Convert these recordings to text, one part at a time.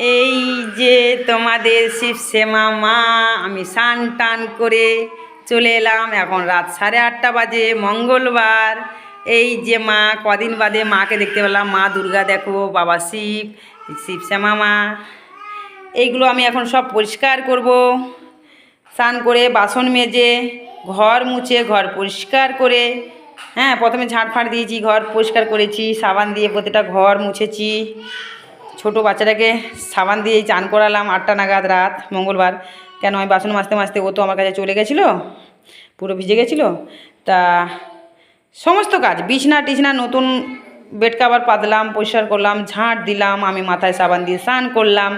এই যে তোমাদের শিব শ্যামা মা, আমি স্নান টান করে চলে এলাম। এখন রাত সাড়ে আটটা বাজে, মঙ্গলবার। এই যে মা, কদিন বাদে মাকে দেখতে পেলাম। মা দুর্গা, দেখো, বাবা শিব শিব শ্যামা মা। এইগুলো আমি এখন সব পরিষ্কার করব। স্নান করে বাসন মেজে, ঘর মুছে, ঘর পরিষ্কার করে হ্যাঁ প্রথমে ঝাঁট ফাঁট দিয়েছি, ঘর পরিষ্কার করেছি, সাবান দিয়ে প্রতিটা ঘর মুছেছি। ছোট বাচ্চাটাকে সাবান দিয়ে চান করালাম আটটা নাগাদ রাত, মঙ্গলবার। কেন আমি বাসন মাজতে মাজতে ও তো আমার কাছে চলে গেছিল, পুরো ভিজে গেছিল। তা সমস্ত কাজ, বিছনা টিছনা, নতুন বেড কাভার পাতলাম, পরিষ্কার করলাম, ঝাঁট দিলাম, আমি মাথায় সাবান দিয়ে স্নান করলাম।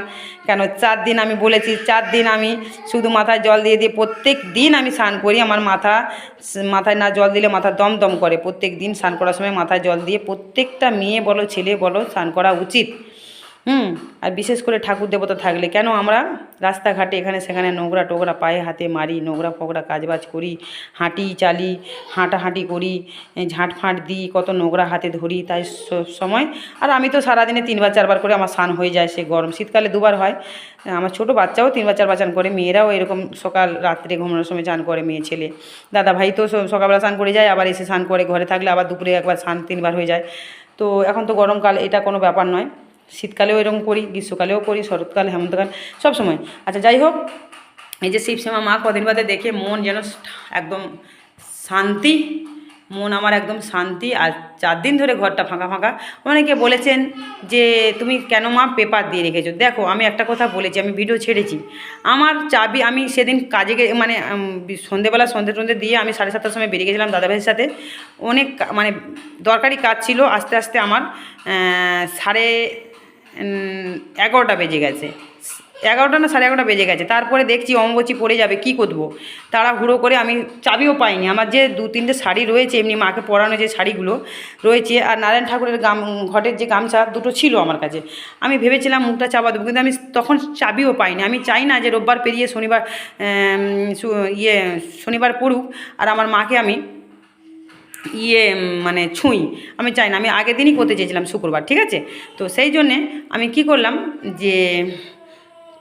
কেন চার দিন আমি বলেছি, চার দিন আমি শুধু মাথায় জল দিয়ে দিয়ে প্রত্যেক দিন আমি স্নান করি, আমার মাথা মাথায় না জল দিলে মাথা দম দম করে। প্রত্যেক দিন স্নান করার সময় মাথায় জল দিয়ে প্রত্যেকটা মেয়ে বলো, ছেলে বলো, স্নান করা উচিত। হুম, আর বিশেষ করে ঠাকুর দেবতা থাকলে। কেন আমরা রাস্তাঘাটে এখানে সেখানে নোংরা টোংরা পায়ে হাতে মারি, নোংরা ফোংরা কাজবাজ করি, হাঁটি চালি, হাঁটাহাঁটি করি ঝাঁট ফাঁট দিই, কত নোংরা হাতে ধরি তাই সময়। আর আমি তো সারাদিনে তিনবার চারবার করে আমার স্নান হয়ে যায় সে গরম। শীতকালে দুবার হয়। আমার ছোট বাচ্চাও তিনবার চারবার চান করে, মেয়েরাও এরকম সকাল, রাত্রে ঘুমানোর সময় চান করে মেয়ে, ছেলে। দাদা ভাই তো সকালবেলা স্নান করে যায়, আবার এসে স্নান করে ঘরে থাকলে আবার দুপুরে একবার স্নান তিনবার হয়ে যায়। তো এখন তো গরমকাল, এটা কোনো ব্যাপার নয়। শীতকালেও এরকম করি, গ্রীষ্মকালেও করি, শরৎকাল, হেমন্তকাল, সব সময়। আচ্ছা যাই হোক, এই যে শিবশ্যামা মা কদিন বাদে দেখে মন যেন একদম শান্তি, মন আমার একদম শান্তি, আর চার দিন ধরে ঘরটা ফাঁকা ফাঁকা। অনেকে বলেছেন যে, তুমি কেন মা পেপার দিয়ে রেখেছো? দেখো, আমি একটা কথা বলেছি, আমি ভিডিও ছেড়েছি। আমার চাবি, আমি সেদিন কাজে মানে সন্ধেবেলা সন্ধে টন্ধে দিয়ে আমি সাড়ে সাতটার সময় বেরিয়ে গেছিলাম দাদাভাইয়ের সাথে। অনেক মানে দরকারি কাজ ছিল, আস্তে আস্তে আমার সাড়ে এগারোটা বেজে গেছে। এগারোটা না সাড়ে এগারোটা বেজে গেছে। তারপরে দেখছি অম্বচি পড়ে যাবে, কি করব? তারা হুড়ো করে আমি চাবিও পাইনি। আমার যে দু তিনটে শাড়ি রয়েছে, এমনি মাকে পরানো যে শাড়িগুলো রয়েছে, আর নারায়ণ ঠাকুরের গাম, ঘটের যে গামছা দুটো ছিল আমার কাছে। আমি ভেবেছিলাম মুখটা চাপা দেবো, কিন্তু আমি তখন চাবিও পাইনি। আমি চাই না যে রোববার পেরিয়ে শনিবার ইয়ে শনিবার পড়ুক, আর আমার মাকে আমি ইয়ে মানে ছুঁই। আমি চাই না, আমি আগের দিনই করতে চেয়েছিলাম শুক্রবার, ঠিক আছে? তো সেই জন্যে আমি কি করলাম যে,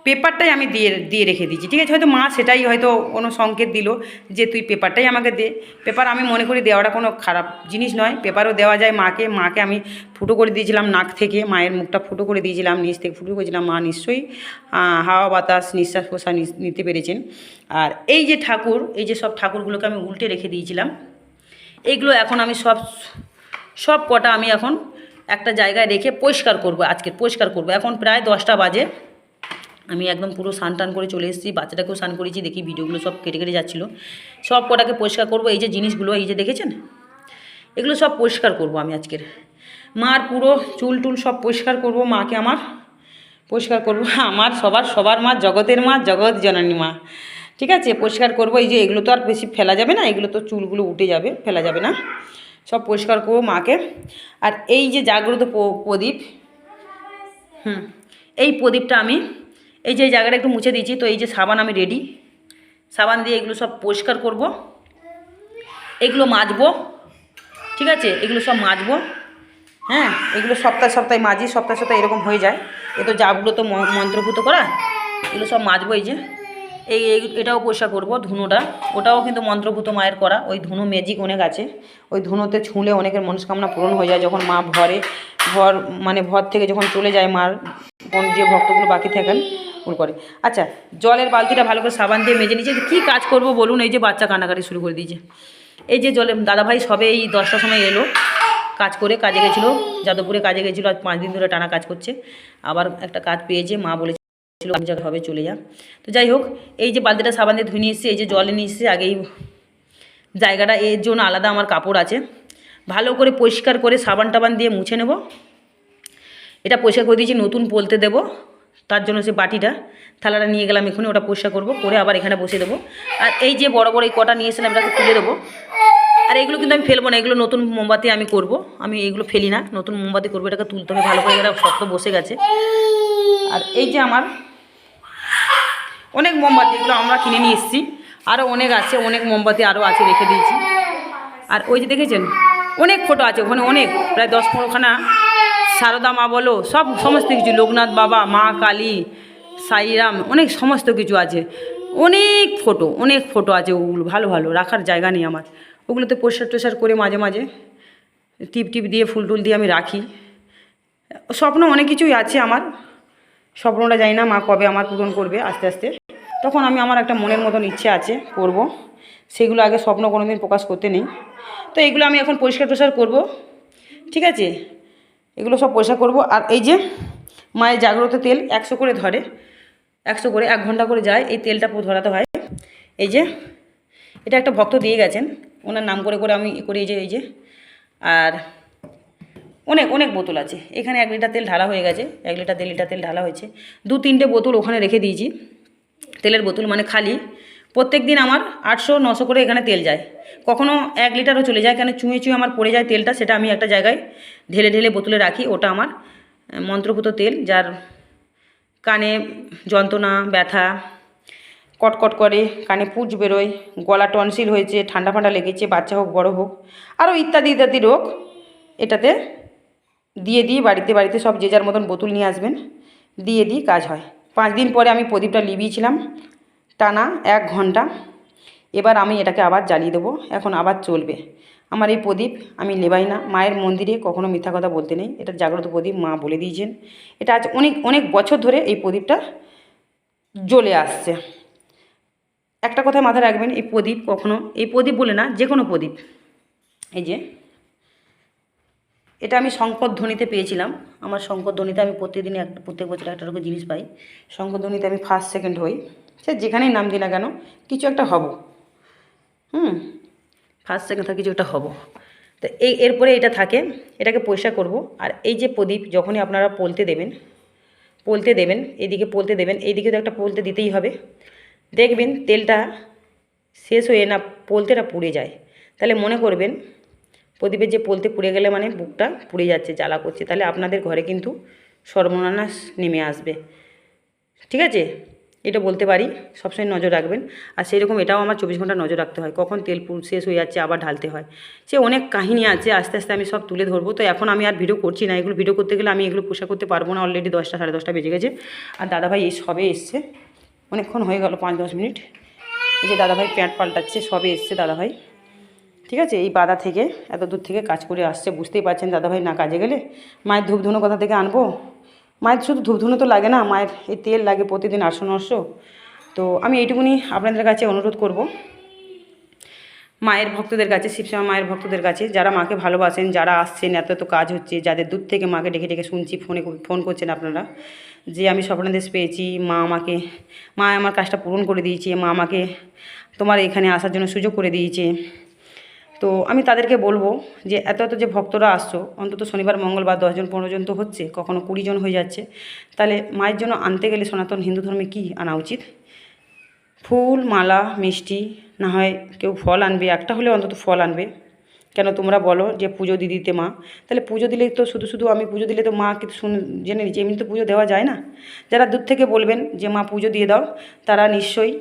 পেপারটাই আমি দিয়ে দিয়ে রেখে দিয়েছি, ঠিক আছে? হয়তো মা সেটাই হয়তো কোনো সংকেত দিল যে, তুই পেপারটাই আমাকে দে। পেপার আমি মনে করি দেওয়াটা কোনো খারাপ জিনিস নয়, পেপারও দেওয়া যায় মাকে। মাকে আমি ফুটো করে দিয়েছিলাম নাক থেকে, মায়ের মুখটা ফুটো করে দিয়েছিলাম, নিচ থেকে ফুটো করেছিলাম, মা নিশ্চয়ই হাওয়া বাতাস, নিঃশ্বাস প্রশ্বাস নিতে পেরেছেন। আর এই যে ঠাকুর, এই যে সব ঠাকুরগুলোকে আমি উল্টে রেখে দিয়েছিলাম এইগুলো এখন আমি সব সব কটা আমি এখন একটা জায়গায় রেখে পরিষ্কার করব, আজকে পরিষ্কার করব। এখন প্রায় দশটা বাজে। আমি একদম পুরো স্নান টান করে চলে এসেছি, বাচ্চাটাকেও স্নান করেছি দেখি ভিডিওগুলো সব কেটে কেটে যাচ্ছিল। সব কটাকে পরিষ্কার করব, এই যে জিনিসগুলো, এই যে দেখেছেন? এগুলো সব পরিষ্কার করব আমি আজকের। মার পুরো চুল টুল সব পরিষ্কার করব, মাকে আমার পরিষ্কার করব। আমার সবার সবার মা, জগতের মা, জগৎ জননী মা। ঠিক আছে, পরিষ্কার করব। এই যে এগুলো তো আর বেশি ফেলা যাবে না, এগুলো তো চুলগুলো উঠে যাবে, ফেলা যাবে না। সব পরিষ্কার করব মাকে। আর এই যে জাগ্রত প্রদীপ, হুম, এই প্রদীপটা আমি, এই যে জায়গাটা একটু মুছে দিয়েছি, তো এই যে সাবান আমি রেডি সাবান দিয়ে এগুলো সব পরিষ্কার করব। এগুলো মাজবো, ঠিক আছে, এগুলো সব মাজবো। হ্যাঁ এগুলো সপ্তাহে সপ্তাহে মাজি, সপ্তাহে সপ্তাহে এরকম হয়ে যায়। এ তো জাবগুলো তো মন্ত্রভূত করা, এগুলো সব মাজবো এই যে। এই এটাও পরিষ্কার করব ধুনোটা। ওটাও কিন্তু মন্ত্রভূত মায়ের করা। ওই ধুনো ম্যাজিক অনেক আছে। ওই ধুনোতে ছুঁলে অনেকের মনস্কামনা পূরণ হয়ে যায় যখন মা ভরে, ভর মানে ভর থেকে যখন চলে যায় মার যে ভক্তগুলো বাকি থাকেন ওর করে। আচ্ছা জলের বালতিটা ভালো করে সাবান দিয়ে মেজে নিয়েছে। কী কাজ করব বলুন? এই যে বাচ্চা কান্নাকাটি শুরু করে দিয়েছে। এই যে জলে, দাদাভাই সবে এই দশটার সময় এলো, কাজ করে কাজে গেছিল। যাদবপুরে কাজে গেছিল। আজ পাঁচ দিন ধরে টানা কাজ করছে। আবার একটা কাজ পেয়েছে। মা বলেছিল আমি যা হবে চলে যা তো যাই হোক, এই যে বালতিটা সাবান দিয়ে ধুয়ে নিয়ে এসেছি, এই যে জলে নিয়ে এসেছি আগেই জায়গাটা, এর জন্য আলাদা আমার কাপড় আছে। ভালো করে পরিষ্কার করে সাবান টাবান দিয়ে মুছে নেব। এটা পরিষ্কার করে দিয়েছি, নতুন বলতে দেব। তার জন্য সে বাটিটা, থালাটা নিয়ে গেলাম এখানে, ওটা পরিষ্কার করব, করে আবার এখানে বসে দেবো। আর এই যে বড় বড় এই কটা নিয়ে এসেছিলাম, এটাকে তুলে দেবো। আর এগুলো কিন্তু আমি ফেলব না, এগুলো নতুন মোমবাতি আমি করব। আমি এগুলো ফেলি না, নতুন মোমবাতি করব, এটাকে তুলতে হবে, ভালো করে এটা শক্ত বসে গেছে। আর এই যে আমার অনেক মোমবাতি এগুলো আমরা কিনে নিয়ে এসেছি। আরও অনেক আছে, অনেক মোমবাতি আরও আছে রেখে দিয়েছি। আর ওই যে দেখেছেন? অনেক ফটো আছে ওখানে, অনেক। প্রায় দশ পনেরোখানা সারদা মা বলো, সব সমস্ত কিছু, লোকনাথ বাবা, মা কালী, সাইরাম, অনেক সমস্ত কিছু আছে। অনেক ফটো অনেক ফটো আছে ওগুলো, ভালো ভালো, রাখার জায়গা নেই আমার। ওগুলোতে প্রসার টরিষ্কার করে মাঝে মাঝে টিপ টিপ দিয়ে, ফুল টুল দিয়ে আমি রাখি। স্বপ্ন অনেক কিছুই আছে আমার। স্বপ্নটা জানি না, মা কবে আমার পূরণ করবে আস্তে আস্তে। তখন আমি আমার একটা মনের মতন ইচ্ছে আছে করব। সেগুলো আগে স্বপ্ন কোনোদিন প্রকাশ করতে নেই। তো এগুলো আমি এখন পরিষ্কার টরিষ্কার করব। ঠিক আছে? এগুলো সব পরিষ্কার করব। আর এই যে মায়ের জাগ্রত তেল একশো করে ধরে, একশো করে, এক ঘণ্টা করে যায়, এই তেলটা ধরাতে হয়। এই যে, এটা একটা ভক্ত দিয়ে গেছেন। ওনার নাম করে করে আমি করি এই যে এই যে। আর অনেক অনেক বোতল আছে। এখানে এক লিটার তেল ঢালা হয়ে গেছে। এক লিটার, দেড় লিটার তেল ঢালা হয়েছে। দু, তিনটে বোতল ওখানে রেখে দিয়েছি। তেলের বোতল মানে খালি। প্রত্যেক দিন আমার আটশো, নশো করে এখানে তেল যায়। কখনও এক লিটারও চলে যায়। কেন চুঁয়ে চুঁয়ে আমার পড়ে যায় তেলটা, সেটা আমি একটা জায়গায় ঢেলে ঢেলে বোতলে রাখি। ওটা আমার মন্ত্রভূত তেল, যার কানে যন্ত্রণা, ব্যথা, কটকট করে, কানে পুজ বেরোয়, গলা টনসিল হয়েছে, ঠান্ডা ফান্ডা লেগেছে, বাচ্চা হোক, বড় হোক, আরও ইত্যাদি ইত্যাদি রোগ এটাতে দিয়ে দিই, বাড়িতে বাড়িতে সব যে যার মতন বোতল নিয়ে আসবেন, দিয়ে দিই, কাজ হয়। পাঁচ দিন পরে আমি প্রদীপটা লিবিয়েছিলাম টানা এক ঘণ্টা। এবার আমি এটাকে আবার জ্বালিয়ে দেবো, এখন আবার চলবে। আমার এই প্রদীপ আমি লেবাই না, মায়ের মন্দিরে কখনো মিথ্যা কথা বলতে নেই, এটা জাগ্রত প্রদীপ মা বলে দিয়েছেন। এটা আজ অনেক অনেক বছর ধরে এই প্রদীপটা জ্বলে আসছে। একটা কথা মাথায় রাখবেন, এই প্রদীপ কখনো, এই প্রদীপ বলে না, যে কোনো প্রদীপ। এই যে এটা আমি শঙ্করধ্বনিতে পেয়েছিলাম। আমার শঙ্করধ্বনিতে আমি প্রত্যেকদিনই একটা, প্রত্যেক বছর একটা রকম জিনিস পাই। শঙ্করধ্বনিতে আমি ফার্স্ট সেকেন্ড হই। সে যেখানেই নাম দিই না কেন, কিছু একটা হব। হুম ফার্স্ট সেকেন্ড কিছু একটা হব। তো এই, এরপরে এটা থাকে, এটাকে পয়সা করব। আর এই যে প্রদীপ, যখনই আপনারা পলতে দেবেন পলতে দেবেন এইদিকে পলতে দেবেন, এইদিকে তো একটা পলতে দিতেই হবে। দেখবেন তেলটা শেষ হয়ে না, পলতেটা পুড়ে যায়। তাহলে মনে করবেন প্রদীপের যে পলতে পুড়ে গেলে মানে বুকটা পুড়ে যাচ্ছে, জ্বালা করছে। তাহলে আপনাদের ঘরে কিন্তু সর্বনাশ নেমে আসবে। ঠিক আছে? এটা বলতে পারি, সবসময় নজর রাখবেন। আর সেই রকম এটাও আমার চব্বিশ ঘণ্টা নজর রাখতে হয়। কখন তেল শেষ হয়ে যাচ্ছে, আবার ঢালতে হয়। সে অনেক কাহিনী আছে, আস্তে আস্তে আমি সব তুলে ধরবো। তো এখন আমি আর ভিডিও করছি না। এগুলো ভিডিও করতে গেলে আমি এগুলো পোষা করতে পারব না। অলরেডি দশটা, সাড়ে দশটা বেজে গেছে। আর দাদাভাই এই সবে এসছে। অনেকক্ষণ হয়ে গেল, পাঁচ, দশ মিনিট। এই যে দাদাভাই প্যান্ট পাল্টাচ্ছে, সবে এসছে দাদাভাই। ঠিক আছে? এই বাধা থেকে, এত দূর থেকে কাজ করে আসছে, বুঝতেই পারছেন দাদাভাই না কাজে গেলে। মায়ের ধূপ ধুনো কোথা থেকে আনব? মায়ের শুধু ধূপ ধুনো তো লাগে না, মায়ের এই তেল লাগে প্রতিদিন আটশো নশো। তো আমি এইটুকুনি আপনাদের কাছে অনুরোধ করব। মায়ের ভক্তদের কাছে, শিবশ্যামা মায়ের ভক্তদের কাছে, যারা মাকে ভালোবাসেন, যারা আসছেন, এত এত কাজ হচ্ছে, যাদের দূর থেকে মাকে ডেকে ডেকে শুনছি, ফোনে ফোন করছেন আপনারা, যে আমি স্বপ্নাদেশ পেয়েছি, মা আমাকে, মা আমার কাজটা পূরণ করে দিয়েছে, মা আমাকে তোমার এখানে আসার জন্য সুযোগ করে দিয়েছে। তো আমি তাদেরকে বলব যে এত এত যে ভক্তরা আসছো, অন্তত শনিবার, মঙ্গলবার দশজন, পনেরো জন তো হচ্ছে, কখনো কুড়ি জন হয়ে যাচ্ছে, তাহলে মায়ের জন্য আনতে গেলে সনাতন হিন্দু ধর্মে কী আনা উচিত? ফুল, মালা, মিষ্টি, না হয় কেউ ফল আনবে, একটা হলে অন্তত ফল আনবে। কেন তোমরা বলো যে পুজো দিয়ে দিতে মা, তাহলে পুজো দিলে তো শুধু শুধু আমি পুজো দিলে তো মা কিন্তু শুনে, জেনে নিচ্ছি এমনি তো পুজো দেওয়া যায় না। যারা দূর থেকে বলবেন যে মা পুজো দিয়ে দাও, তারা নিশ্চয়ই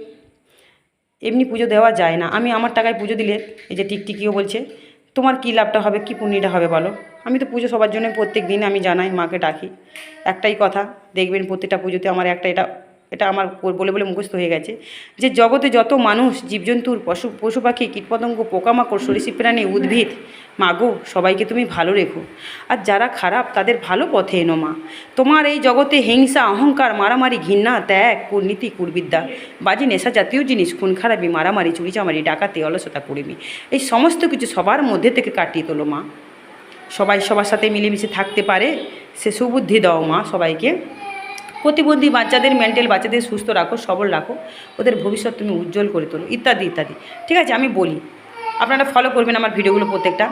এমনি পুজো দেওয়া যায় না। আমি আমার টাকায় পুজো দিলে, এই যে টিকটিকিও বলছে, তোমার কী লাভটা হবে, কী পুণ্যটা হবে বলো? আমি তো পুজো সবার জন্য প্রত্যেক দিন আমি জানাই, মাকে ডাকি। একটাই কথা, দেখবেন প্রত্যেকটা পুজোতে আমার একটা এটা এটা আমার বলে বলে মুখস্থ হয়ে গেছে, যে জগতে যত মানুষ, জীবজন্তুর, পশু পশু পাখি, কীটপতঙ্গ, পোকামাকড়, সরীসৃপ, প্রাণী, উদ্ভিদ, মাগো, সবাইকে তুমি ভালো রেখো। আর যারা খারাপ, তাদের ভালো পথে এনো মা। তোমার এই জগতে হিংসা, অহংকার, মারামারি, ঘৃণা, ত্যাগ কূটনীতি কুরবিদ্যা, বাজি, নেশা জাতীয় জিনিস, খুন, খারাপি, মারামারি চুরিচামারি ডাকাতি, অলসতা, কুড়িমি, এই সমস্ত কিছু সবার মধ্যে থেকে কাটিয়ে তোলো মা। সবাই সবার সাথে মিলেমিশে থাকতে পারে, সে সুবুদ্ধি দাও মা সবাইকে। প্রতিবন্ধী বাচ্চাদের মেন্টাল বাচ্চাদের সুস্থ রাখো, সবল রাখো, ওদের ভবিষ্যৎ তুমি উজ্জ্বল করে তোলো, ইত্যাদি ইত্যাদি। ঠিক আছে, আমি বলি, আপনারা ফলো করবেন আমার ভিডিওগুলো প্রত্যেকটা।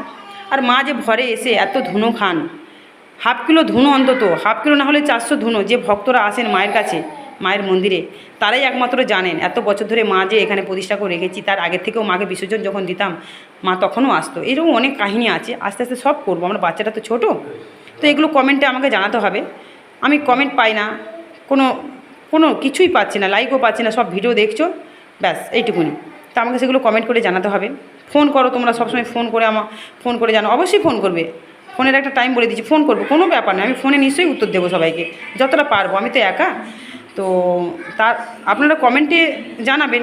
আর মা যে ঘরে এসে এত ধুনো খান, হাফ কিলো ধুনো অন্তত, হাফ কিলো না হলে চারশো ধুনো, যে ভক্তরা আসেন মায়ের কাছে, মায়ের মন্দিরে, তারাই একমাত্র জানেন। এত বছর ধরে মা যে এখানে প্রতিষ্ঠা করে রেখেছি, তার আগের থেকেও মাকে বিসর্জন যখন দিতাম, মা তখনও আসতো। এরকম অনেক কাহিনী আছে, আস্তে আস্তে সব করব। আমার বাচ্চাটা তো ছোটো, তো এগুলো কমেন্টে আমাকে জানাতে হবে। আমি কমেন্ট পাই না। কোনো কোনো কিছুই পাচ্ছি না লাইকও পাচ্ছি না, সব ভিডিও দেখছ, ব্যাস, এইটুকুনি। তা আমাকে সেগুলো কমেন্ট করে জানাতে হবে। ফোন করো তোমরা, সবসময় ফোন করে আমার ফোন করে জানো, অবশ্যই ফোন করবে। ফোনের একটা টাইম বলে দিচ্ছি ফোন করব, কোনো ব্যাপার না, আমি ফোনে নিশ্চয়ই উত্তর দেবো সবাইকে, যতটা পারব, আমি তো একা। তো তার আপনারা কমেন্টে জানাবেন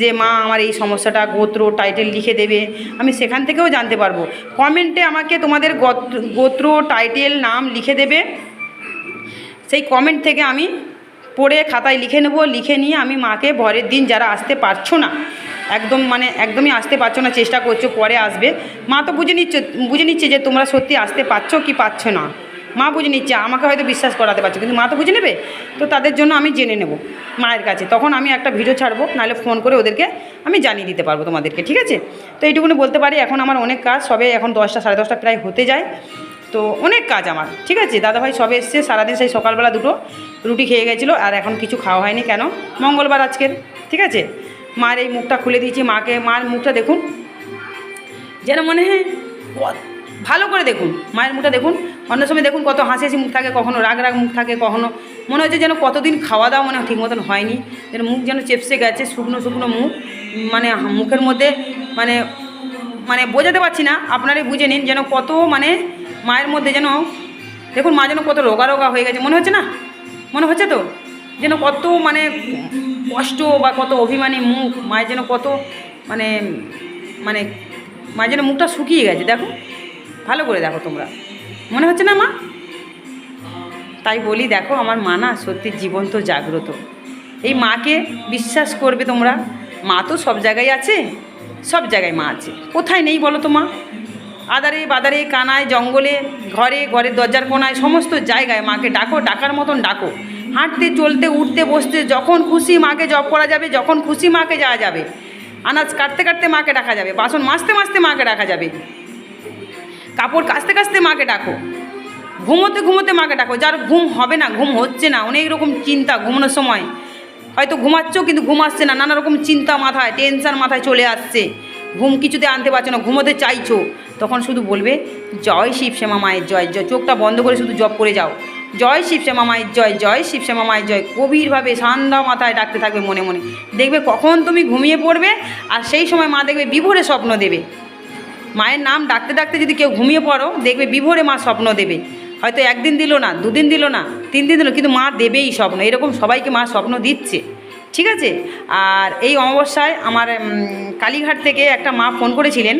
যে, মা, আমার এই সমস্যাটা, গোত্র টাইটেল লিখে দেবে, আমি সেখান থেকেও জানতে পারব। কমেন্টে আমাকে তোমাদের গোত্র টাইটেল নাম লিখে দেবে। সেই কমেন্ট থেকে আমি পড়ে খাতায় লিখে নেব, লিখে নিয়ে আমি মাকে ভরের দিন যারা আসতে পারছ না, একদম মানে একদমই আসতে পারছ না, চেষ্টা করছ পরে আসবে, মা তো বুঝে নিচ্ছে বুঝে নিচ্ছে যে তোমরা সত্যি আসতে পারছ কি পারছ না। মা বুঝে নিচ্ছে, আমাকে হয়তো বিশ্বাস করাতে পারছ, কিন্তু মা তো বুঝে নেবে? তো তাদের জন্য আমি জেনে নেব মায়ের কাছে। তখন আমি একটা ভিডিও ছাড়বো, নাহলে ফোন করে ওদেরকে আমি জানিয়ে দিতে পারব তোমাদেরকে, ঠিক আছে? তো এইটুকুনি বলতে পারি, এখন আমার অনেক কাজ, সবে এখন দশটা, সাড়ে দশটা প্রায় হতে যায়। তো অনেক কাজ আমার, ঠিক আছে? দাদাভাই সবে এসছে, সারাদিন সেই সকালবেলা দুটো রুটি খেয়ে গেছিল আর এখন কিছু খাওয়া হয়নি কেন? মঙ্গলবার আজকের, ঠিক আছে? মার এই মুখটা খুলে দিয়েছি, মাকে, মার মুখটা দেখুন। যেন মনে হয় ভালো করে দেখুন, মায়ের মুখটা দেখুন। অন্য সময় দেখুন কত হাসি হাসি মুখ থাকে, কখনো রাগ রাগ মুখ থাকে, কখনো মনে হচ্ছে যেন কতদিন খাওয়া দাওয়া মনে ঠিক মতন হয়নি। যেন মুখ যেন চেপসে গেছে, শুকনো শুকনো মুখ মানে মুখের মধ্যে মানে মানে বোঝাতে পারছি না, আপনারাই বুঝে নিন যেন কত মানে মায়ের মধ্যে যেন, দেখুন মা যেন কত রোগা রোগা হয়ে গেছে, মনে হচ্ছে না? মনে হচ্ছে তো? যেন কত মানে কষ্ট বা কত অভিমানী মুখ, মায়ের যেন কত মানে মানে মায়ের যেন মুখটা শুকিয়ে গেছে, দেখো। ভালো করে দেখো তোমরা। মনে হচ্ছে না মা? তাই বলি, দেখো, আমার মা না সত্যি জীবন্ত, জাগ্রত। এই মাকে বিশ্বাস করবে তোমরা? মা তো সব জায়গায় আছে, সব জায়গায় মা আছে। কোথায় নেই বলো তো মা? আদারে বাদারে কানায়, জঙ্গলে, ঘরে ঘরের দরজার কোনায়, সমস্ত জায়গায় মাকে ডাকো, ডাকার মতন ডাকো। হাঁটতে, চলতে, উঠতে, বসতে, যখন খুশি মাকে জব করা যাবে, যখন খুশি মাকে যাওয়া যাবে। আনাজ কাটতে কাটতে মাকে ডাকা যাবে, বাসন মাজতে মাজতে মাকে ডাকা যাবে। কাপড় কাচতে কাচতে মাকে ডাকো। ঘুমোতে ঘুমোতে মাকে ডাকো। যার ঘুম হবে না, ঘুম হচ্ছে না, অনেক রকম চিন্তা ঘুমানোর সময়। হয়তো ঘুমাচ্ছ, কিন্তু ঘুম আসছে না, নানা রকম চিন্তা মাথায় টেনশন মাথায় চলে আসছে। ঘুম কিছুতে আনতে পারছ না, ঘুমোতে চাইছো। তখন শুধু বলবে, জয় শিব শ্যামা মায়ের জয় জয় চোখটা বন্ধ করে শুধু জপ করে যাও। জয় শিব শ্যামা মায়ের জয় জয় শিব শ্যামা মায়ের জয় গভীরভাবে ঠান্ডা মাথায় ডাকতে থাকবে মনে মনে। দেখবে কখন তুমি ঘুমিয়ে পড়বে আর সেই সময় মা দেখবে বিভোরে স্বপ্ন দেবে। মায়ের নাম ডাকতে ডাকতে যদি কেউ ঘুমিয়ে পড়ো, দেখবে বিভোরে মা স্বপ্ন দেবে। হয়তো একদিন দিল না, দুদিন দিল না, তিন দিন দিল, কিন্তু মা দেবেই স্বপ্ন। এরকম সবাইকে মা স্বপ্ন দিচ্ছে। ঠিক আছে? আর এই অমাবস্যায় আমার কালীঘাট থেকে একটা মা ফোন করেছিলেন।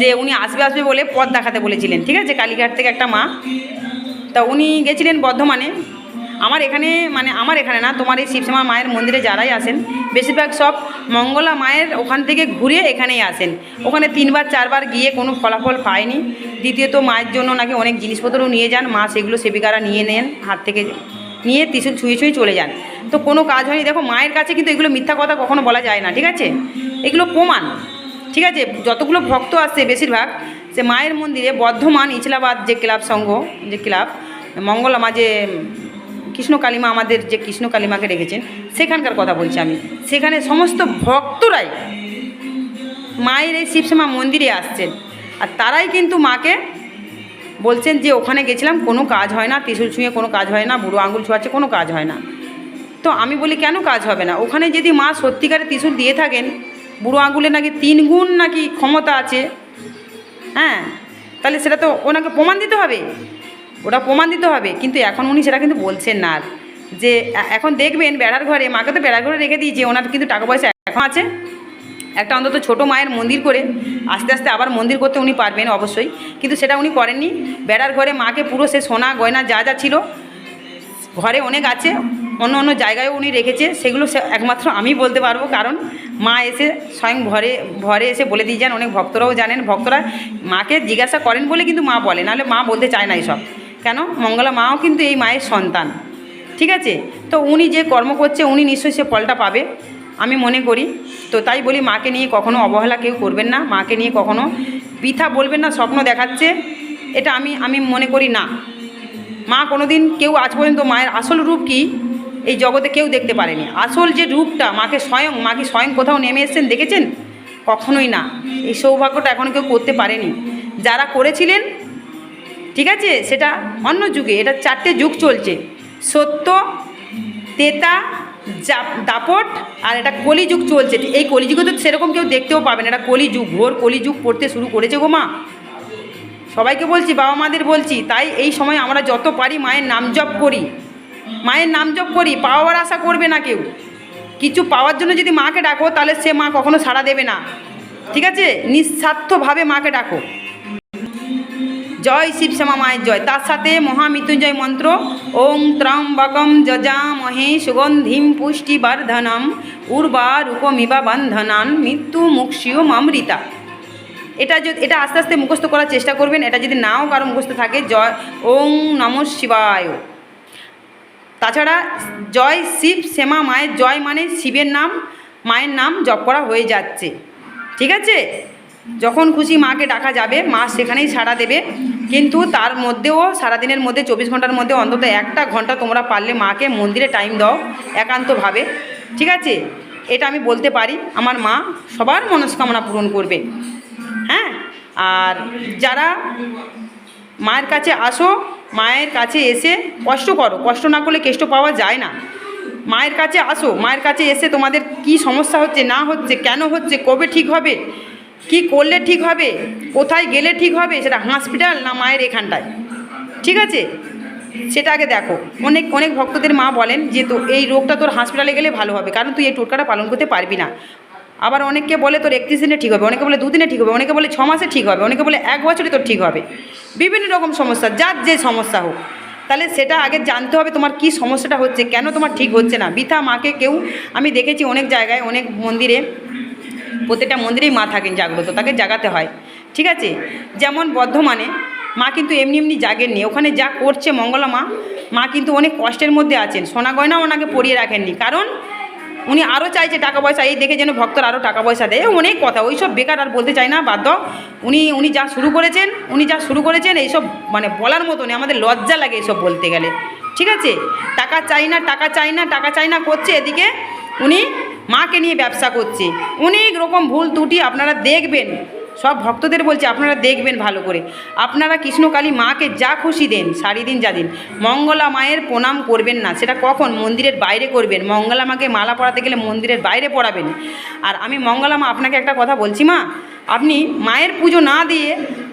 যে উনি আসবে আসবে বলে পথ দেখাতে বলেছিলেন, ঠিক আছে? কালীঘাট থেকে একটা মা। তা উনি গেছিলেন বর্ধমানে। আমার এখানে মানে আমার এখানে না, তোমার এই শিবশ্যামা মায়ের মন্দিরে যারাই আসেন, বেশিরভাগ সব মঙ্গলা মায়ের ওখান থেকে ঘুরে এখানেই আসেন। ওখানে তিনবার, চারবার গিয়ে কোনো ফলাফল পায়নি। দ্বিতীয়ত মায়ের জন্য নাকি অনেক জিনিসপত্রও নিয়ে যান। মা সেগুলো সেবিকারা নিয়ে নেন, হাত থেকে নিয়ে ত্রিশুল ছুঁয়ে ছুঁয়ে চলে যান। তো কোনো কাজ হয়নি। দেখো, মায়ের কাছে কিন্তু এগুলো মিথ্যা কথা কখনো বলা যায় না, ঠিক আছে? এগুলো প্রমাণ। ঠিক আছে, যতগুলো ভক্ত আসছে বেশিরভাগ, সে মায়ের মন্দিরে বর্ধমান ইচলাবাদ যে ক্লাব সংঘ, যে ক্লাব, মঙ্গলামা যে, কৃষ্ণ কালিমা আমাদের যে কৃষ্ণ কালিমাকে রেখেছেন, সেখানকার কথা বলছি আমি। সেখানে সমস্ত ভক্তরাই মায়ের এই শিবশ্যামা মন্দিরে আসছেন। আর তারাই কিন্তু মাকে বলছেন যে, ওখানে গেছিলাম, কোনো কাজ হয় না, ত্রিশুল ছুঁয়ে কোনো কাজ হয় না, বুড়ো আঙুল ছোঁয়াচ্ছে, কোনো কাজ হয় না। তো আমি বলি, কেন কাজ হবে না? ওখানে যদি মা সত্যিকারে ত্রিশুল দিয়ে থাকেন বুড়ো আঙুলে নাকি তিন গুণ নাকি ক্ষমতা আছে। হ্যাঁ তাহলে সেটা তো ওনাকে প্রমাণ দিতে হবে। ওটা প্রমাণ দিতে হবে। কিন্তু এখন উনি সেটা কিন্তু বলছেন না যে এখন দেখবেন বেড়ার ঘরে, মাকে তো বেড়ার ঘরে রেখে দিয়েছে ওনার কিন্তু টাকা পয়সা এখন আছে। একটা অন্তত ছোট মায়ের মন্দির করে আস্তে আস্তে আবার মন্দির করতে উনি পারবেন অবশ্যই। কিন্তু সেটা উনি করেননি। বেড়ার ঘরে মাকে পুরো সে সোনা গয়না যা যা ছিল, ঘরে অনেক আছে। অন্য অন্য জায়গায়ও উনি রেখেছে, সেগুলো একমাত্র আমি বলতে পারব। কারণ মা এসে স্বয়ং ঘরে ঘরে এসে বলে দিয়ে যান, অনেক ভক্তরাও জানেন। ভক্তরা মাকে জিজ্ঞাসা করেন বলে কিন্তু মা বলে, নাহলে মা বলতে চায় না এইসব কেন? মঙ্গলা মাও কিন্তু এই মায়ের সন্তান। ঠিক আছে? তো উনি যে কর্ম করছে, উনি নিশ্চয়ই সে ফলটা পাবে। আমি মনে করি। তো তাই বলি, মাকে নিয়ে কখনো অবহেলা কেউ করবেন না। মাকে নিয়ে কখনো বৃথা বলবেন না, স্বপ্ন দেখাচ্ছে। এটা আমি আমি মনে করি না। মা কোনোদিন, কেউ আজ পর্যন্ত মায়ের আসল রূপ কি? এই জগতে কেউ দেখতে পারেনি। আসল যে রূপটা, মাকে স্বয়ং মাকে স্বয়ং কোথাও নেমে এসেছেন, দেখেছেন? কখনোই না। এই সৌভাগ্যটা এখনও কেউ করতে পারেনি। যারা করেছিলেন, ঠিক আছে, সেটা অন্য যুগে, এটা চারটে যুগ চলছে। সত্য, তেতা দাপট, আর এটা কলিযুগ চলছে। এই কলিযুগে তো সেরকম কেউ দেখতেও পাবে না। এটা কলিযুগ ঘোর কলিযুগ পড়তে শুরু করেছে গো মা। সবাইকে বলছি, বাবা মাদের বলছি, তাই এই সময় আমরা যত পারি মায়ের নাম জপ করি। মায়ের নাম জপ করি, পাওয়ার আশা করবে না কেউ। কিছু পাওয়ার জন্য যদি মাকে ডাকো, তাহলে সে মা কখনো সাড়া দেবে না। ঠিক আছে? নিঃস্বার্থভাবে মাকে ডাকো। জয় শিব শ্যামা মায়ের জয়। তার সাথে মহামৃত্যুঞ্জয় মন্ত্র, ওং ত্রম্বকম যজামহে সুগন্ধিম পুষ্টিবর্ধনম উর্বারুকমিবা বন্ধনান মৃত্যু মুক্ষিও মামৃতা এটা যদি এটা আস্তে আস্তে মুখস্থ করার চেষ্টা করবেন। এটা যদি নাও কারও মুখস্থ থাকে, জয়, ওং নম শিবায়। তাছাড়া জয় শিব শ্যামা মায়ের জয় মানে শিবের নাম, মায়ের নাম জপ করা হয়ে যাচ্ছে। ঠিক আছে? যখন খুশি মাকে ডাকা যাবে, মা সেখানেই সাড়া দেবে। কিন্তু তার মধ্যেও সারাদিনের মধ্যে, চব্বিশ ঘণ্টার মধ্যে অন্তত একটা ঘণ্টা তোমরা পারলে মাকে মন্দিরে টাইম দাও একান্তভাবে। ঠিক আছে? এটা আমি বলতে পারি, আমার মা সবার মনস্কামনা পূরণ করবে। হ্যাঁ? আর যারা মায়ের কাছে আসো, মায়ের কাছে এসে কষ্ট করো। কষ্ট না করলে কেষ্ট পাওয়া যায় না। মায়ের কাছে আসো, মায়ের কাছে এসে তোমাদের কি সমস্যা হচ্ছে, না হচ্ছে, কেন হচ্ছে, কবে ঠিক হবে, কি করলে ঠিক হবে, কোথায় গেলে ঠিক হবে, সেটা হসপিটাল না মায়ের এখানটায়? ঠিক আছে? সেটা আগে দেখো। অনেক অনেক ভক্তদের মা বলেন যে, তো এই রোগটা তোর হসপিটালে গেলে ভালো হবে, কারণ তুই এই টোটকাটা পালন করতে পারবি না। আবার অনেকে বলে তোর একত্রিশ দিনে ঠিক হবে, অনেকে বলে দুদিনে ঠিক হবে, অনেকে বলে ছ মাসে ঠিক হবে, অনেকে বলে এক বছরে তোর ঠিক হবে। বিভিন্ন রকম সমস্যা, যার যে সমস্যা হোক। তাহলে সেটা আগে জানতে হবে তোমার কি সমস্যাটা হচ্ছে, কেন তোমার ঠিক হচ্ছে না। বৃথা মাকে কেউ, আমি দেখেছি অনেক জায়গায়, অনেক মন্দিরে, প্রত্যেকটা মন্দিরেই মা থাকেন জাগ্রত, তাকে জাগাতে হয়। ঠিক আছে? যেমন বর্ধমানে, মা কিন্তু এমনি এমনি জাগেননি, ওখানে যা করছে মঙ্গলা মা মা কিন্তু অনেক কষ্টের মধ্যে আছেন। সোনা গয়না ওনাকে পরিয়ে রাখেননি। কারণ উনি আরও চাইছে টাকা পয়সা, এই দেখে যেন ভক্তরা আরও টাকা পয়সা দেয়। অনেক কথা ওই সব বেকার আর বলতে চাই না বাধ্য উনি উনি যা শুরু করেছেন, উনি যা শুরু করেছেন, এইসব মানে বলার মতনই নেই আমাদের লজ্জা লাগে এইসব বলতে গেলে। ঠিক আছে? টাকা চাই না, টাকা চাই না, টাকা চাই না করছে এদিকে। উনি মাকে নিয়ে ব্যবসা করছে। অনেক রকম ভুল ত্রুটি আপনারা দেখবেন। সব ভক্তদের বলছে, আপনারা দেখবেন ভালো করে। আপনারা কৃষ্ণকালী মাকে যা খুশি দেন, সারি দিন যা দিন, মঙ্গলা মায়ের প্রণাম করবেন না। সেটা কখন? মন্দিরের বাইরে করবেন। মঙ্গলা মাকে মালা পরাতে গেলে মন্দিরের বাইরে পড়াবেন আর আমি মঙ্গলা মা আপনাকে একটা কথা বলছি মা, আপনি মায়ের পুজো না দিয়ে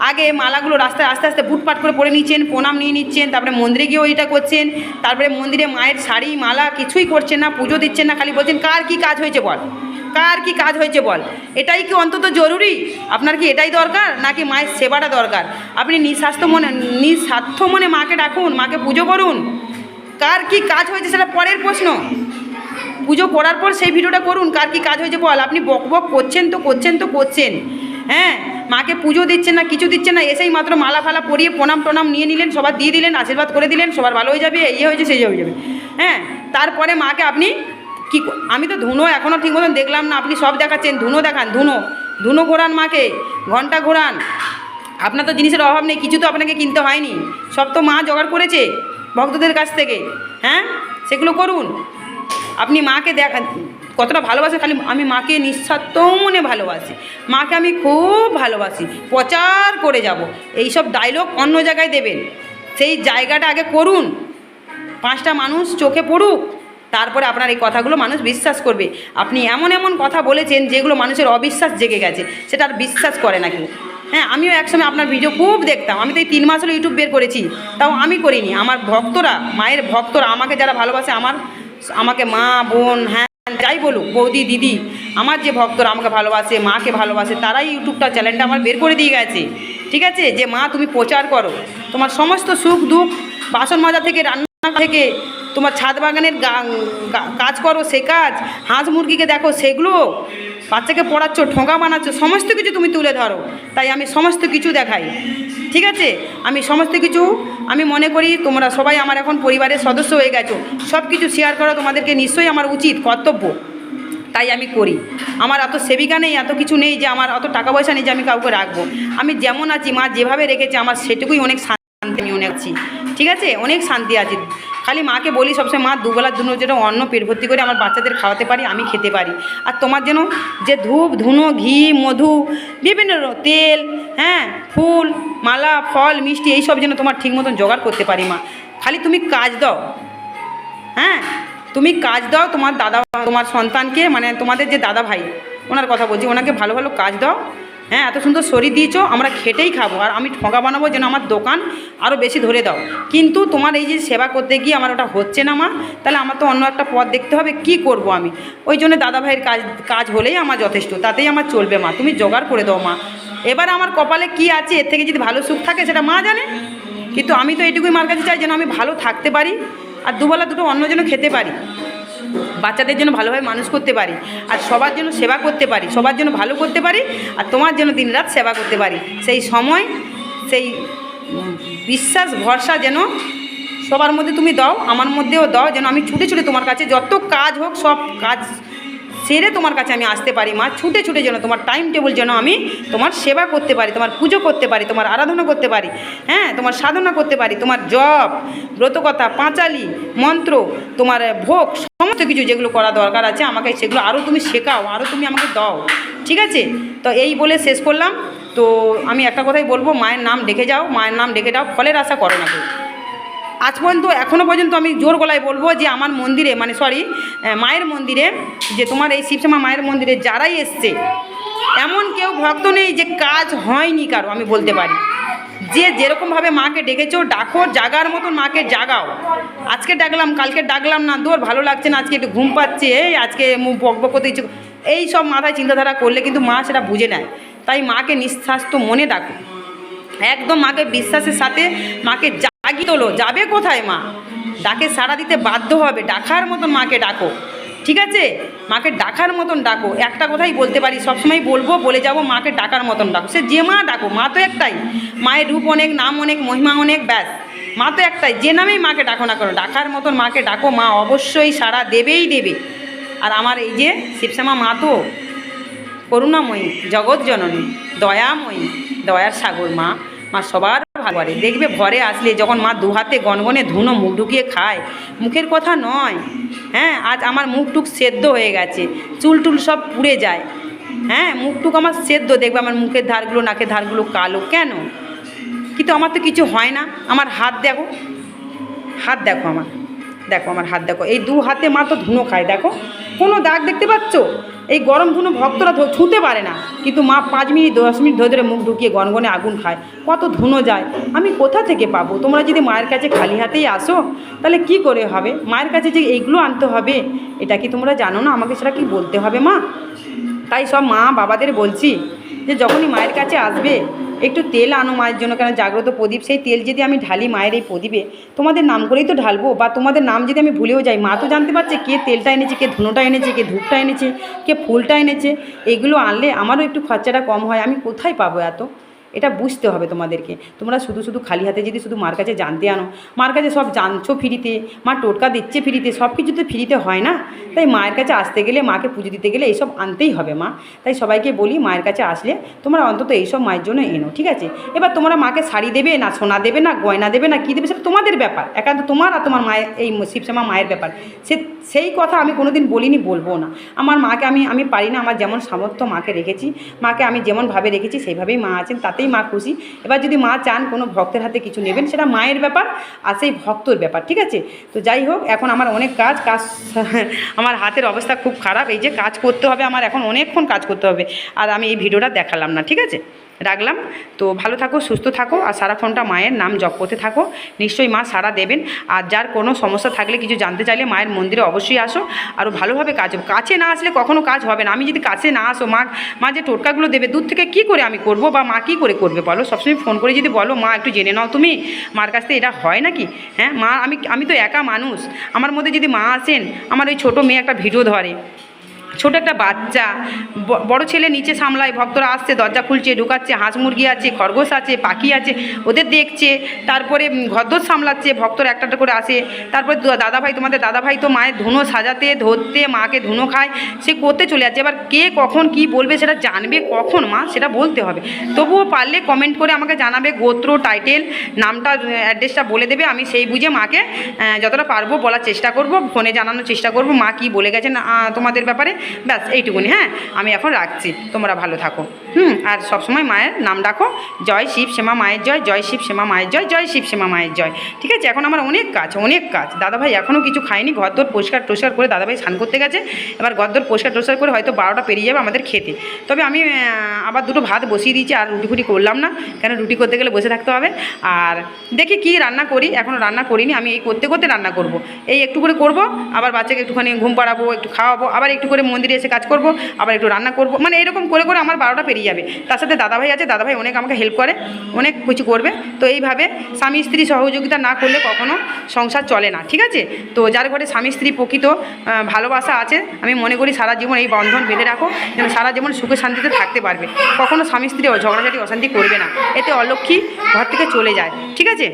আগে মালাগুলো রাস্তায় আস্তে আস্তে ফুটপাট করে পরে নিচ্ছেন, প্রণাম নিয়ে নিচ্ছেন, তারপরে মন্দিরে গিয়েও এটা করছেন, তারপরে মন্দিরে মায়ের শাড়ি, মালা কিছুই করছেন না, পুজো দিচ্ছেন না, খালি বলছেন, কার কি কাজ হয়েছে বল? কার কি কাজ হয়েছে বল? এটাই কি অন্তত জরুরি? আপনার কি এটাই দরকার নাকি মায়ের সেবাটা দরকার? আপনি নিঃস্বাস্থ্য মনে, নিঃস্বার্থ মনে মাকে ডাকুন, মাকে পুজো করুন। কার কি কাজ হয়েছে সেটা পরের প্রশ্ন। পুজো করার পর সেই ভিডিওটা করুন, কার কি কাজ হয়েছে বল? আপনি বক বক করছেন তো করছেন তো করছেন। হ্যাঁ মাকে পুজো দিচ্ছেন না, কিছু দিচ্ছেন না, এসেই মাত্র মালা ফালা পরিয়ে প্রণাম টনাম নিয়ে নিলেন, সবার দিয়ে দিলেন, আশীর্বাদ করে দিলেন, সবার ভালো হয়ে যাবে ইয়ে হয়েছে, সেই হয়ে যাবে। হ্যাঁ তারপরে মাকে আপনি কি আমি তো ধুনো এখনও ঠিক মতন দেখলাম না, আপনি সব দেখাচ্ছেন। ধুনো দেখান, ধুনো। ধুনো ঘোরান মাকে, ঘণ্টা ঘোরান। আপনার তো জিনিসের অভাব নেই, কিছু তো আপনাকে কিনতে হয়নি। সব তো মা জোগাড় করেছে ভক্তদের কাছ থেকে হ্যাঁ? সেগুলো করুন। আপনি মাকে দেখা কতটা ভালোবাসে, খালি আমি মাকে নিঃস্বার্থ মনে ভালোবাসি। মাকে আমি খুব ভালোবাসি। প্রচার করে যাব। এই সব ডায়লগ অন্য জায়গায় দেবেন। সেই জায়গাটা আগে করুন। পাঁচটা মানুষ চোখে পড়ুক। তারপরে আপনার এই কথাগুলো মানুষ বিশ্বাস করবে। আপনি এমন এমন কথা বলেছেন যেগুলো মানুষের অবিশ্বাস জেগে গেছে, সেটা আর বিশ্বাস করে না কেউ। হ্যাঁ আমিও একসময় আপনার ভিডিও খুব দেখতাম। আমি তো এই তিন মাস হলো ইউটিউব বের করেছি, তাও আমি করিনি। আমার ভক্তরা, মায়ের ভক্তরা আমাকে যারা ভালোবাসে, আমার, আমাকে মা, বোন হ্যাঁ যাই বলুক, বৌদি, দিদি, আমার যে ভক্তরা আমাকে ভালোবাসে, মাকে ভালোবাসে, তারাই ইউটিউবটা চ্যানেলটা আমার বের করে দিয়ে গেছে। ঠিক আছে? যে মা তুমি প্রচার করো। তোমার সমস্ত সুখ দুঃখ বাসন মাজা থেকে রান্না থেকে তোমার ছাদ বাগানের কাজ করো, সে কাজ। হাঁস মুরগিকে দেখো, সেগুলো বাচ্চাকে পড়াচ্ছ ঠোঁকা বানাচ্ছ, সমস্ত কিছু তুমি তুলে ধরো। তাই আমি সমস্ত কিছু দেখাই। ঠিক আছে? আমি সমস্ত কিছু, আমি মনে করি তোমরা সবাই আমার এখন পরিবারের সদস্য হয়ে গেছো। সব কিছু শেয়ার করা, তোমাদেরকে নিশ্চয়ই আমার উচিত কর্তব্য। তাই আমি করি। আমার এত সেবিকা নেই, এত কিছু নেই যে আমার অত টাকা পয়সা নেই যে আমি কাউকে রাখব। আমি যেমন আছি, মা যেভাবে রেখেছে, আমার সেটুকুই অনেক শান্তি, আমি অনেক ঠিক আছে? অনেক শান্তি আছে। খালি মাকে বলি সবসময়, মা দুবেলার দুনো যেটা অন্ন পেট ভর্তি করে আমার বাচ্চাদের খাওয়াতে পারি, আমি খেতে পারি। আর তোমার যেন যে ধূপ, ধুনো, ঘি, মধু, বিভিন্ন তেল হ্যাঁ ফুল, মালা, ফল, মিষ্টি, এইসব যেন তোমার ঠিক মতন জোগাড় করতে পারি, মা। খালি তুমি কাজ দাও। হ্যাঁ তুমি কাজ দাও তোমার দাদা, তোমার সন্তানকে মানে তোমাদের যে দাদা ভাই ওনার কথা বলছি, ওনাকে ভালো ভালো কাজ দাও। হ্যাঁ এত সুন্দর শরীর দিয়েছ, আমরা খেটেই খাব। আর আমি ঠগা বানাবো যেন আমার দোকান আরও বেশি ধরে দাও। কিন্তু তোমার এই যে সেবা করতে গিয়ে আমার ওটা হচ্ছে না মা, তাহলে আমার তো অন্য একটা পথ দেখতে হবে, কি করব আমি? ওই জন্য দাদাভাইয়ের কাজ কাজ হলেই আমার যথেষ্ট, তাতেই আমার চলবে মা, তুমি জোগাড় করে দাও মা। এবার আমার কপালে কি আছে, এর থেকে যদি ভালো সুখ থাকে সেটা মা জানে। কিন্তু আমি তো এটুকুই মার কাছে চাই যেন আমি ভালো থাকতে পারি, আর দুবেলা দুটো অন্য যেন খেতে পারি। বাচ্চাদের জন্য ভালোভাবে মানুষ করতে পারি, আর সবার জন্য সেবা করতে পারি, সবার জন্য ভালো করতে পারি, আর তোমার জন্য দিন রাত সেবা করতে পারি। সেই সময়, সেই বিশ্বাস, ভরসা যেন সবার মধ্যে তুমি দাও, আমার মধ্যেও দাও, যেন আমি ছুটে ছুটে তোমার কাছে যত কাজ হোক, সব কাজ সেরে তোমার কাছে আমি আসতে পারি, মা। ছুটে ছুটে যেন তোমার টাইম টেবিল যেন আমি তোমার সেবা করতে পারি, তোমার পুজো করতে পারি, তোমার আরাধনা করতে পারি হ্যাঁ? তোমার সাধনা করতে পারি, তোমার জপ, ব্রতকথা, পাঁচালি, মন্ত্র, তোমার ভোগ, সমস্ত কিছু যেগুলো করা দরকার আছে, আমাকে সেগুলো আরও তুমি শেখাও আরও তুমি আমাকে দাও, ঠিক আছে? তো এই বলে শেষ করলাম। তো আমি একটা কথাই বলব, মায়ের নাম ডেকে যাও, মায়ের নাম ডেকে যাও ফলের আশা করো না কেউ। আজ পর্যন্ত এখনও পর্যন্ত আমি জোর গলায় বলব যে আমার মন্দিরে মানে সরি মায়ের মন্দিরে, যে তোমার এই শিবশ্যামা মায়ের মন্দিরে যারাই এসছে, এমন কেউ ভক্ত নেই যে কাজ হয়নি কারও, আমি বলতে পারি। যে যেরকমভাবে মাকে ডেকেছো, ডাকো, জাগার মতন মাকে জাগাও। আজকে ডাকলাম, কালকে ডাকলাম না, দোর ভালো লাগছে না, আজকে একটু ঘুম পাচ্ছে, এই আজকে মুখ বক বক করতে ইচ্ছে এই সব মাথায় চিন্তাধারা করলে কিন্তু মা সেটা বুঝে নেয়। তাই মাকে নিঃস্বাস্থ্য মনে ডাকো একদম মাকে বিশ্বাসের সাথে মাকে জাগি তোলো, যাবে কোথায় মা? ডাকে সাড়া দিতে বাধ্য হবে, ডাকার মতন মাকে ডাকো। ঠিক আছে? মাকে ডাকার মতন ডাকো, একটা কথাই বলতে পারি, সবসময় বলব, বলে যাব মাকে ডাকার মতন ডাকো। সে যে মা ডাকো, মা তো একটাই। মায়ের রূপ অনেক, নাম অনেক, মহিমা অনেক, ব্যাস। মা তো একটাই, যে নামেই মাকে ডাকো না করো ডাকার মতন মাকে ডাকো, মা অবশ্যই সাড়া দেবেই দেবে। আর আমার এই যে শিবশ্যামা মা তো করুণাময়ী, জগৎ জননী, দয়াময়ী, দয়ার সাগর মা মা সবার ভালো। করে দেখবে ঘরে আসলে, যখন মা দু হাতে গনগনে ধুনো মুখ ঢুকিয়ে খায়, মুখের কথা নয়। হ্যাঁ আজ আমার মুখ টুক সেদ্ধ হয়ে গেছে চুল টুল সব পুড়ে যায়। হ্যাঁ মুখ টুক আমার সেদ্ধ, দেখবে আমার মুখের ধারগুলো, নাকের ধারগুলো কালো। কেন? কিন্তু আমার তো কিছু হয় না। আমার হাত দেখো হাত দেখো আমার। দেখো আমার হাত দেখো, এই দু হাতে মা তো ধুনো খায়, দেখো। কোনো দাগ দেখতে পাচ্ছ? এই গরম ধুনো ভক্তরা ছুঁতে পারে না, কিন্তু মা পাঁচ মিনিট, দশ মিনিট ধরে ধরে মুখ ঢুকিয়ে গনগনে আগুন খায়। কত ধুনো যায়। আমি কোথা থেকে পাবো? তোমরা যদি মায়ের কাছে খালি হাতেই আসো, তাহলে কি করে হবে? মায়ের কাছে যে এইগুলো আনতে হবে, এটা কি তোমরা জানো না? আমাকে সেটা কি বলতে হবে মা? তাই সব মা বাবাদের বলছি যে যখনই মায়ের কাছে আসবে, একটু তেল আনো মায়ের জন্য, কেন জাগ্রত প্রদীপ, সেই তেল যদি আমি ঢালি মায়ের এই প্রদীপে, তোমাদের নাম করেই তো ঢালবো, বা তোমাদের নাম যদি আমি ভুলেও যাই, মা তো জানতে পারছে কে তেলটা এনেছে, কে ধুনোটা এনেছে, কে ধূপটা এনেছে, কে ফুলটা এনেছে, এগুলো আনলে আমারও একটু খরচাটা কম হয়, আমি কোথায় পাবো এত? এটা বুঝতে হবে তোমাদেরকে। তোমরা শুধু শুধু খালি হাতে যদি শুধু মার কাছে জানতে আনো, মার কাছে সব জানছো ফ্রিতে, মা টোটকা দিচ্ছে ফ্রিতে, সব কিছু তো ফ্রিতে হয় না? তাই মায়ের কাছে আসতে গেলে, মাকে পুজো দিতে গেলে এইসব আনতেই হবে মা। তাই সবাইকে বলি, মায়ের কাছে আসলে তোমরা অন্তত এইসব মায়ের জন্য এনো, ঠিক আছে? এবার তোমরা মাকে শাড়ি দেবে না সোনা দেবে না গয়না দেবে না কী দেবে সেটা তোমাদের ব্যাপার। একান্ত তোমার আর তোমার মায়ের, এই শিবশ্যামা মায়ের ব্যাপার। সে, সেই কথা আমি কোনোদিন বলিনি, বলব না। আমার মাকে আমি আমি পারি না, আমার যেমন সামর্থ্য মাকে রেখেছি, মাকে আমি যেমনভাবে রেখেছি, সেইভাবেই মা আছেন, তাতেই মা খুশি। এবার যদি মা চান কোনো ভক্তের হাতে কিছু নেবেন, সেটা মায়ের ব্যাপার আর সেই ভক্তর ব্যাপার, ঠিক আছে? তো যাই হোক, এখন আমার অনেক কাজ কাজ আমার হাতের অবস্থা খুব খারাপ। এই যে কাজ করতে হবে আমার, এখন অনেকক্ষণ কাজ করতে হবে। আর আমি এই ভিডিওটা দেখালাম না, ঠিক আছে? রাখলাম। তো ভালো থাকো, সুস্থ থাকো আর সারাক্ষণটা মায়ের নাম জপ করতে থাকো। নিশ্চয়ই মা সারা দেবেন। আর যার কোনো সমস্যা থাকলে কিছু জানতে চাইলে মায়ের মন্দিরে অবশ্যই আসো। আরও ভালোভাবে কাজ কাছে না আসলে কখনো কাজ হবে না। আমি যদি কাছে না আসো, মা মা যে টোটকাগুলো দেবে, দূর থেকে কি করে আমি করব বা মা কী করে করবে বলো? সবসময় ফোন করে যদি বলো, মা, একটু জেনে নাও তুমি, মার কাছ থেকে এটা হয় নাকি? হ্যাঁ মা, আমি আমি তো একা মানুষ। আমার মধ্যে যদি মা আসেন, আমার ওই ছোটো মেয়ে একটা ভিডিও ধরে। ছোট একটা বাচ্চা বড় ছেলে নিচে সামলায়, ভক্তরা আসছে, দরজা খুলছে, ঢুকাচ্ছে, হাঁস মুরগি আছে, খরগোশ আছে, পাখি আছে, ওদের দেখছে, তারপরে ঘরদোর সামলাচ্ছে, ভক্তরা একটা করে আসে, তারপরে দাদাভাই, তোমাদের দাদাভাই তো মায়ের ধুনো সাজাতে, ধরতে, মাকে ধুনো খায়, সে করতে চলে যাচ্ছে, এবার কে কখন কি বলবে সেটা জানবে কখন, মা, সেটা বলতে হবে। তবুও পারলে কমেন্ট করে আমাকে জানাবে গোত্র টাইটেল নামটা অ্যাড্রেসটা বলে দেবে, আমি সেই বুঝে মাকে যতটা পারব বলার চেষ্টা করব ফোনে জানানোর চেষ্টা করব, মা কি বলে গেছেন তোমাদের ব্যাপারে ব্যাস, এইটুকুনি হ্যাঁ? আমি এখন রাখছি, তোমরা ভালো থাকো। হুম, আর সবসময় মায়ের নাম ডাকো, জয় শিব শ্যামা মায়ের জয় জয় শিব শ্যামা মায়ের জয় জয় শিব শ্যামা মায়ের জয়। ঠিক আছে, এখন আমার অনেক কাজ অনেক কাজ। দাদাভাই এখনও কিছু খায়নি, ঘরদোর পরিষ্কার টরিষ্কার করে দাদাভাই স্নান করতে গেছে। এবার ঘরদোর পরিষ্কার টরিষ্কার করে হয়তো বারোটা পেরিয়ে যাবে আমাদের খেতে। তবে আমি আবার দুটো ভাত বসিয়ে দিয়েছি, আর রুটি ফুটি করলাম না, কেন রুটি করতে গেলে বসে থাকতে হবে। আর দেখি কি রান্না করি, এখনও রান্না করিনি, আমি এই করতে করতে রান্না করব। এই একটু করে করব, আবার বাচ্চাকে একটুখানি ঘুম পাড়াবো, একটু খাওয়াবো, আবার একটু করে মন্দিরে এসে কাজ করব, আবার একটু রান্না করব মানে এরকম করে করে আমার বারোটা পেরিয়ে যাবে। তার সাথে দাদাভাই আছে, দাদাভাই অনেক আমাকে হেল্প করে, অনেক কিছু করবে। তো এইভাবে স্বামী স্ত্রী সহযোগিতা না করলে কখনো সংসার চলে না, ঠিক আছে? তো যার ঘরে স্বামী স্ত্রী প্রকৃত ভালোবাসা আছে, আমি মনে করি সারা জীবন এই বন্ধন বেঁধে রাখো, যেন সারা জীবন সুখে শান্তিতে থাকতে পারবে। কখনো স্বামী স্ত্রী ঝগড়াঝাটি, অশান্তি করবে না। এতে অলক্ষী ঘর থেকে চলে যায়, ঠিক আছে?